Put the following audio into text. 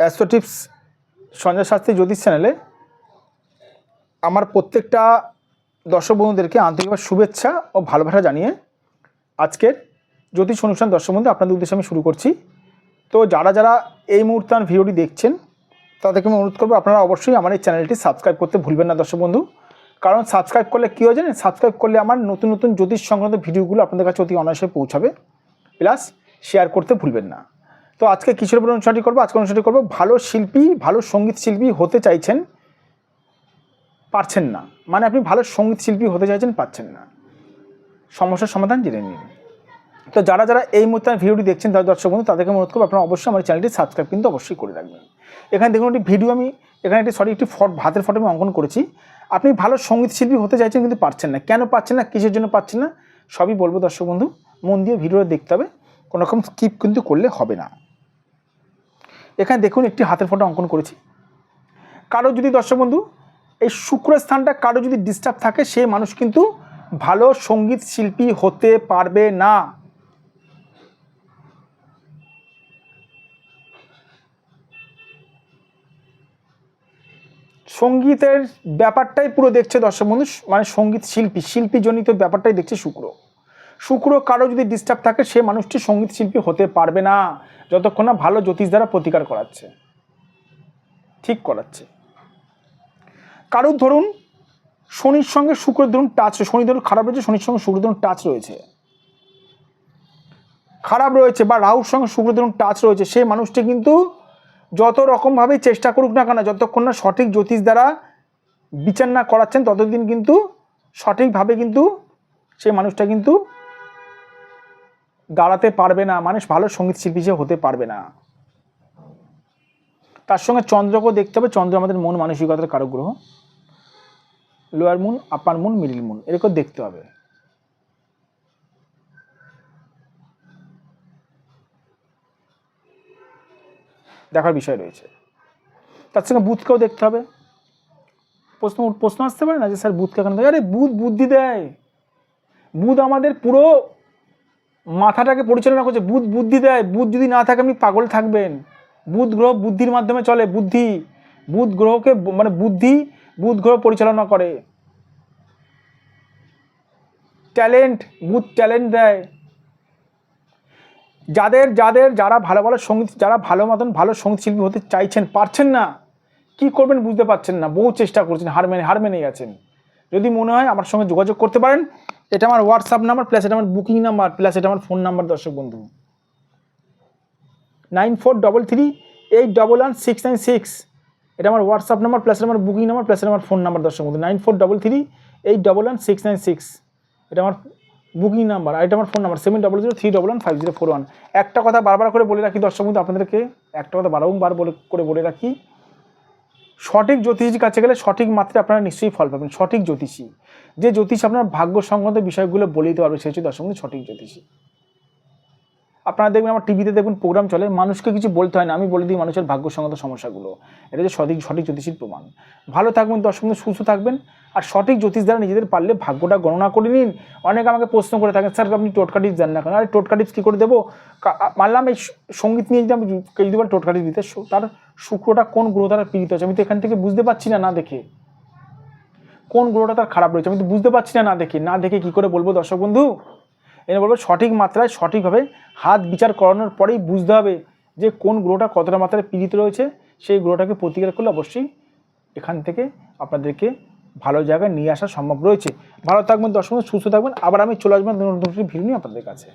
Astro tips Sanjay Shastri জ্যোতিষ চ্যানেলে আমার প্রত্যেকটা দর্শক বন্ধুদেরকে আন্তরিকভাবে শুভেচ্ছা ও ভালোবাসা জানিয়ে আজকের জ্যোতিষ অনুষ্ঠান দর্শক বন্ধু আপনাদের উদ্দেশ্যে আমি শুরু করছি। তো যারা যারা এই মুহূর্তে আমার ভিডিওটি দেখছেন, তাদেরকে আমি অনুরোধ করব আপনারা অবশ্যই আমার এই চ্যানেলটি সাবস্ক্রাইব করতে ভুলবেন না দর্শক বন্ধু। কারণ সাবস্ক্রাইব করলে কী হয় জানেন? সাবস্ক্রাইব করলে আমার নতুন নতুন জ্যোতিষ সংক্রান্ত ভিডিওগুলো আপনাদের কাছে অতি অনায়াসে পৌঁছাবে। প্লাস শেয়ার করতে ভুলবেন না। তো আজকে কিসের উপর অনুষ্ঠানটি করব? আজকে অনুষ্ঠানটি করব, ভালো শিল্পী, ভালো সংগীত শিল্পী হতে চাইছেন পারছেন না। মানে আপনি ভালো সংগীত শিল্পী হতে চাইছেন পাচ্ছেন না। সমস্যার সমাধান জেনে নিন। তো যারা যারা এই মুহূর্তে ভিডিওটি দেখছেন তাদের দর্শক বন্ধু, তাদেরকে অনুরোধ করব, আপনারা অবশ্যই আমার চ্যানেলটি সাবস্ক্রাইব কিন্তু অবশ্যই করে রাখবেন। এখানে দেখুন একটি ভিডিও আমি, এখানে একটি, সরি, একটি ফট ভাতের ফটো আমি অঙ্কন করেছি। আপনি ভালো সংগীত শিল্পী হতে চাইছেন কিন্তু পারছেন না। কেন পাচ্ছেন না? কিসের জন্য পাচ্ছেন না? সবই বলব দর্শক বন্ধু, মন দিয়ে ভিডিওটা দেখতে হবে। কোনো রকম স্কিপ কিন্তু করলে হবে না। এখানে দেখুন একটি হাতের ফটো অঙ্কন করেছি। কারও যদি দর্শক বন্ধু, এই শুক্র স্থানটা কারও যদি ডিস্টার্ব থাকে সে মানুষ কিন্তু ভালো সংগীত শিল্পী হতে পারবে না। সঙ্গীতের ব্যাপারটাই পুরো দেখছে দর্শক বন্ধু মানে সংগীত শিল্পী, শিল্পীজনিত ব্যাপারটাই দেখছে শুক্র। শুক্র কারও যদি ডিস্টার্ব থাকে, সে মানুষটি সংগীত শিল্পী হতে পারবে না। যতক্ষণ না ভালো জ্যোতিষ দ্বারা প্রতিকার করাচ্ছে। ঠিক করাচ্ছে। কারোর ধরুন, শনির সঙ্গে শুক্র ধরুন টাচ শনি ধরুন খারাপ রয়েছে, শনির সঙ্গে শুক্র ধরুন টাচ রয়েছে। খারাপ রয়েছে বা রাহুর সঙ্গে শুক্র ধরুন টাচ রয়েছে সেই মানুষটি কিন্তু যত রকমভাবেই চেষ্টা করুক না কেন, যতক্ষণ না সঠিক জ্যোতিষ দ্বারা বিচার না করাচ্ছেন, ততদিন কিন্তু সঠিকভাবে কিন্তু সেই মানুষটা কিন্তু দাঁড়াতে পারবে না, মানুষ ভালো সংগীত শিল্পী হিসেবে হতে পারবে না। তার সঙ্গে চন্দ্রকেও দেখতে হবে, চন্দ্র আমাদের মন মানসিকতার কারক গ্রহ lower moon, upper moon, middle moon এরকম দেখতে হবে। দেখার বিষয় রয়েছে। তার সঙ্গে বুথকেও দেখতে হবে। প্রশ্ন প্রশ্ন আসতে পারে না যে, স্যার, বুথকে কেন আরে বুধ বুদ্ধি দেয়। বুধ আমাদের পুরো মাথাটাকে পরিচালনা করছে, বুধ বুদ্ধি দেয়, বুধ যদি না থাকে আপনি পাগল থাকবেন। বুধ গ্রহ বুদ্ধির মাধ্যমে চলে, বুদ্ধি। বুধ গ্রহকে মানে বুদ্ধি, বুধ গ্রহ পরিচালনা করে। ট্যালেন্ট, বুধ ট্যালেন্ট দেয়। যাদের যাদের যারা ভালো ভালো সংগীত যারা ভালো মতন ভালো সংগীত শিল্পী হতে চাইছেন, পারছেন না, কি করবেন বুঝতে পারছেন না, বহু চেষ্টা করছেন, হার মেনে হার মেনে গেছেন যদি মনে হয় আমার সঙ্গে যোগাযোগ করতে পারেন এটা আমার হোয়াটসঅ্যাপ নাম্বার প্লাস এটা আমার বুকিং নাম্বার প্লাস এটা আমার ফোন নাম্বার দর্শক বন্ধু। Nine four double three eight double one six nine six এটা আমার হোয়াটসঅ্যাপ নাম্বার প্লাস আমার বুকিং নাম্বার প্লাস আমার ফোন নাম্বার দর্শক বন্ধু। Nine four double three eight double one six nine six এটা আমার বুকিং নাম্বার আর এটা আমার phone number seven double zero three double one five zero four one একটা কথা বারবার করে বলে রাখি, দর্শক বন্ধু, আপনাদেরকে একটা কথা বারংবার বলে, করে বলে রাখি সঠিক জ্যোতিষীর কাছে গেলে সঠিক মাত্রায় আপনারা নিশ্চয়ই ফল পাবেন, সঠিক জ্যোতিষী। যে জ্যোতিষ আপনার ভাগ্য সংক্রান্ত বিষয়গুলো বলে দিতে পারবে, সে হচ্ছে দর্শক সঠিক জ্যোতিষী। আপনারা দেখবেন আমার টিভিতে দেখবেন প্রোগ্রাম চলে, মানুষকে কিছু বলতে হয় না। আমি বলে দিই মানুষের ভাগ্য সংক্রান্ত সমস্যাগুলো। এটা হচ্ছে সঠিক সঠিক জ্যোতিষীর প্রমাণ। ভালো থাকবেন দর্শক বন্ধু সুস্থ থাকবেন, আর সঠিক জ্যোতিষ দ্বারা নিজেদের পারলে ভাগ্যটা গণনা করে নিন। অনেকে আমাকে প্রশ্ন করে থাকেন, স্যার, আপনি টোটকা টিপস দেন না কেন? আরে, টোটকা টিপস কী করে দেবো? মানলাম এই সংগীত নিয়ে যদি আমি যদি বলে টোটকা টিপস দিতে তার শুক্রটা কোন গ্রহ দ্বারা পীড়িত আছে আমি তো এখান থেকে বুঝতে পারছি না না দেখে। কোন গ্রহটা তার খারাপ রয়েছে? আমি তো বুঝতে পারছি না না দেখে। না দেখে কি করে বলব দর্শক বন্ধু? এনে বলব সঠিক মাত্রায় সঠিকভাবে হাত বিচার করানোর পরেই বুঝতে হবে যে কোন গ্রহটা কতটা মাত্রায় পীড়িত রয়েছে। সেই গ্রহটাকে প্রতিকার করলে অবশ্যই এখান থেকে আপনাদেরকে ভালো জায়গায় নিয়ে আসা সম্ভব রয়েছে। ভালো থাকবেন, দর্শক সুস্থ থাকবেন। আবার আমি চলে আসবেন নতুন ভিডিও নিয়ে আপনাদের কাছে।